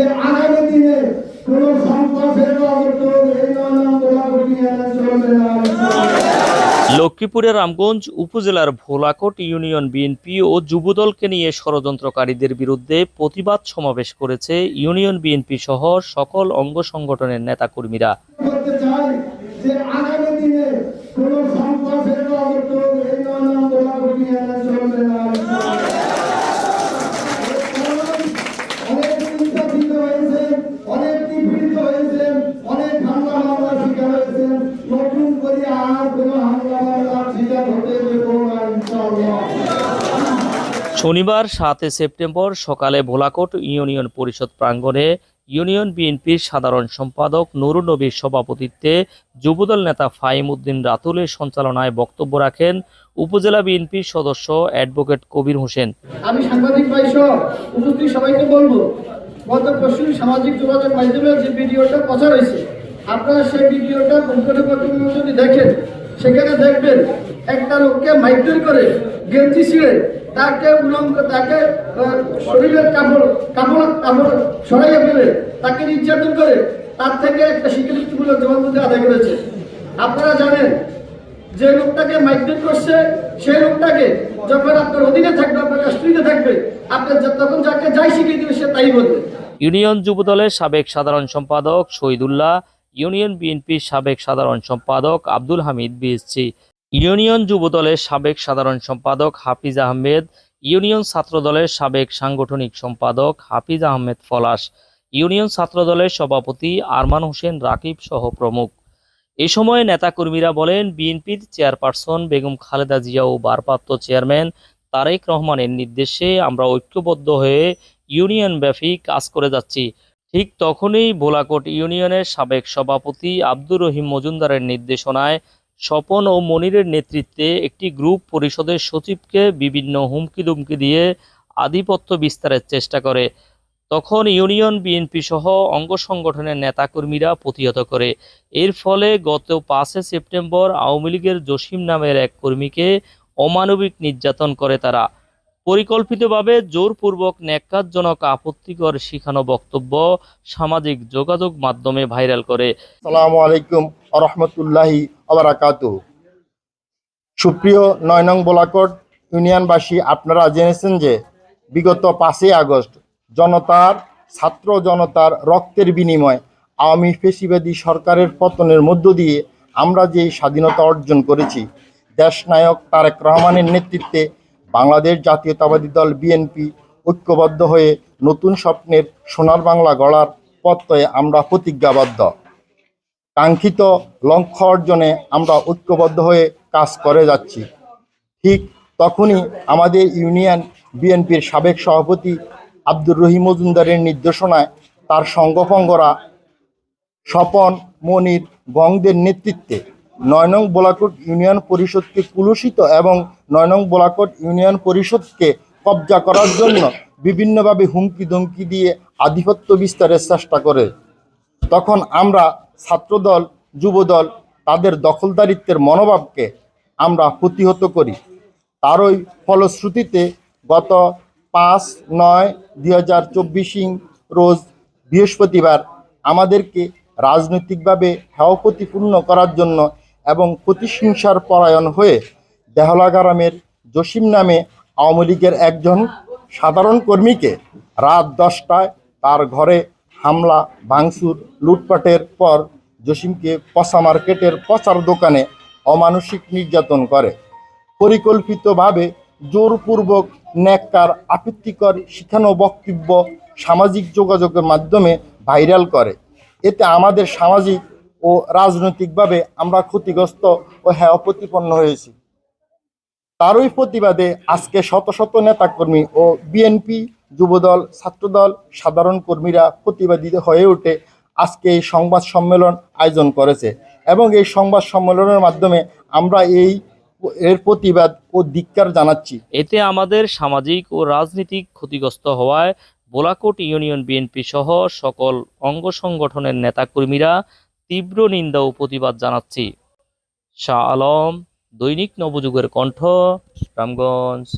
যে আগামী দিনে কোন সন্ত্রাসের লক্ষ্মীপুরের রামগঞ্জ উপজেলার ভোলাকোট ইউনিয়ন বিএনপি ও যুবদলকে নিয়ে ষড়যন্ত্রকারীদের বিরুদ্ধে প্রতিবাদ সমাবেশ করেছে ইউনিয়ন বিএনপি সহ সকল অঙ্গ সংগঠনের নেতাকর্মীরা। শনিবার সাতে সেপ্টেম্বর সকালে ভোলাকোট ইউনিয়ন পরিষদ প্রাঙ্গণে ইউনিয়ন বিএনপির সাধারণ সম্পাদক নুরুন নবীর সভাপতিত্বে যুবদল নেতা ফাহিম উদ্দিন রাতুলের সঞ্চালনায় বক্তব্য রাখেন উপজেলা বিএনপির সদস্য অ্যাডভোকেট কবির হোসেন। আমি সাংবাদিক উপস্থিত সবাইকে বলব, গত পরশু সামাজিক যোগাযোগ মাধ্যমে যে ভিডিওটা প্রচার হয়েছে, আপনারা সেই ভিডিওটা যদি দেখেন, সেখানে দেখবেন একটা লোককে মাইকর করে, গেঞ্জি ছিঁড়ে, তাকে উলঙ্গ, তাকে শরীরের কাপড় কাপড় কাপড় সরাইয়ে ফেলে, তাকে নির্যাতন করে, তার থেকে একটা স্বীকৃতিমূলক জবানবন্দি আদায় করেছে। আপনারা জানেন, যে লোকটাকে মাইগ্রেট করছে, সেই লোকটাকে যখন আপনার অধীনে থাকবে, আপনার কাস্টডিতে থাকবে আপনার তখন যাকে যাই শিখিয়ে দিবে, সে তাই বলবে। ইউনিয়ন যুবদলের সাবেক সাধারণ সম্পাদক শহীদুল্লাহ, ইউনিয়ন বিএনপির সাবেক সাধারণ সম্পাদক আব্দুল হামিদ বিএসসি। ইউনিয়ন যুবদলের সাবেক সাধারণ সম্পাদক হাফিজ আহমেদ, ইউনিয়ন ছাত্রদলের সাবেক সাংগঠনিক সম্পাদক হাফিজ আহমেদ ফলাশ, ইউনিয়ন ছাত্রদলের সভাপতি আরমান হোসেন রাকিব সহ প্রমুখ। এ সময় নেতাকর্মীরা বলেন, বিএনপির চেয়ারপারসন বেগম খালেদা জিয়া ও ভারপ্রাপ্ত চেয়ারম্যান তারেক রহমানের নির্দেশে আমরা ঐক্যবদ্ধ হয়ে ইউনিয়ন ব্যাপী কাজ করে যাচ্ছি। ঠিক তখনই ভোলাকোট ইউনিয়নের সাবেক সভাপতি আব্দুর রহিম মজুমদারের নির্দেশনায় স্বপন ও মনিরের নেতৃত্বে একটি গ্রুপ পরিষদের সচিবকে বিভিন্ন হুমকি দুমকি দিয়ে আধিপত্য বিস্তারের চেষ্টা করে। তখন ইউনিয়ন বিএনপি সহ অঙ্গ সংগঠনের নেতাকর্মীরা প্রতিহত করে। এর ফলে গত পাঁচে সেপ্টেম্বর আওয়ামী লীগের জসিম নামের এক কর্মীকে অমানবিক নির্যাতন করে তারা। পরিকল্পিতভাবে জোরপূর্বক ন্যাক্কারজনক আপত্তিকর শিখানো বক্তব্য সামাজিক যোগাযোগ মাধ্যমে ভাইরাল করে। আসসালামু আলাইকুম রহমতুল্লাহি আবরাকাত সুপ্রিয় নয় নং বোলাকোট ইউনিয়নবাসী, আপনারা জেনেছেন যে বিগত পাঁচই আগস্ট জনতার, ছাত্র জনতার রক্তের বিনিময় আওয়ামী ফেসিবাদী সরকারের পতনের মধ্য দিয়ে আমরা যে স্বাধীনতা অর্জন করেছি, দেশনায়ক তারেক রহমানের নেতৃত্বে বাংলাদেশ জাতীয়তাবাদী দল বিএনপি ঐক্যবদ্ধ হয়ে নতুন স্বপ্নের সোনার বাংলা গড়ার পথে আমরা প্রতিজ্ঞাবদ্ধ। কাঙ্ক্ষিত লক্ষ্য অর্জনে আমরা ঐক্যবদ্ধ হয়ে কাজ করে যাচ্ছি। ঠিক তখনই আমাদের ইউনিয়ন বিএনপির সাবেক সভাপতি আব্দুর রহিম মজুমদারের নির্দেশনায় তার সঙ্গভঙ্গরা স্বপন মনির গংদের নেতৃত্বে নয় নং বোলাকোট ইউনিয়ন পরিষদকে কুলুষিত এবং নয় নং বোলাকোট ইউনিয়ন পরিষদকে কবজা করার জন্য বিভিন্নভাবে হুমকি ধমকি দিয়ে আধিপত্য বিস্তারের চেষ্টা করে। তখন আমরা ছাত্রদল, যুবদল তাদের দখলদারিত্বের মনোভাবকে আমরা প্রতিহত করি। তারই ফলশ্রুতিতে গত পাঁচ নয় দুই হাজার চব্বিশ রোজ বৃহস্পতিবার আমাদেরকে রাজনৈতিকভাবে হেয় প্রতিপূর্ণ করার জন্য এবং প্রতিহিংসার পরায়ণ হয়ে দেহলা গ্রামের জসিম নামে আওয়ামী লীগের একজন সাধারণ কর্মীকে রাত দশটায় তার ঘরে হামলা, ভাঙচুর, লুটপাটের পর জসিমকে পচা মার্কেটের পচার দোকানে অমানসিক নির্যাতন করে। পরিকল্পিতভাবে জোরপূর্বক ন্যাক্কার, আপত্তিকর শিখানো বক্তব্য সামাজিক যোগাযোগের মাধ্যমে ভাইরাল করে। এতে আমাদের সামাজিক ও রাজনৈতিকভাবে আমরা ক্ষতিগ্রস্ত ও হ্যাঁ প্রতিপন্ন হয়েছি। তারই প্রতিবাদে আজকে শত শত নেতাকর্মী ও বিএনপি যুবদল, ছাত্রদল, সাধারণ কর্মীরা প্রতিবাদী হয়ে উঠে আজকে এই সংবাদ সম্মেলন আয়োজন করেছে এবং এই সংবাদ সম্মেলনের মাধ্যমে আমরা এই এর প্রতিবাদ ও ধিক্কার জানাচ্ছি। এতে আমাদের সামাজিক ও রাজনৈতিক ক্ষতিগ্রস্ত হওয়ায় বোলাকোট ইউনিয়ন বিএনপি সহ সকল অঙ্গ সংগঠনের নেতাকর্মীরা তীব্র নিন্দা ও প্রতিবাদ জানাচ্ছি। শাহ আলম দৈনিক নবযুগের কণ্ঠ রামগঞ্জ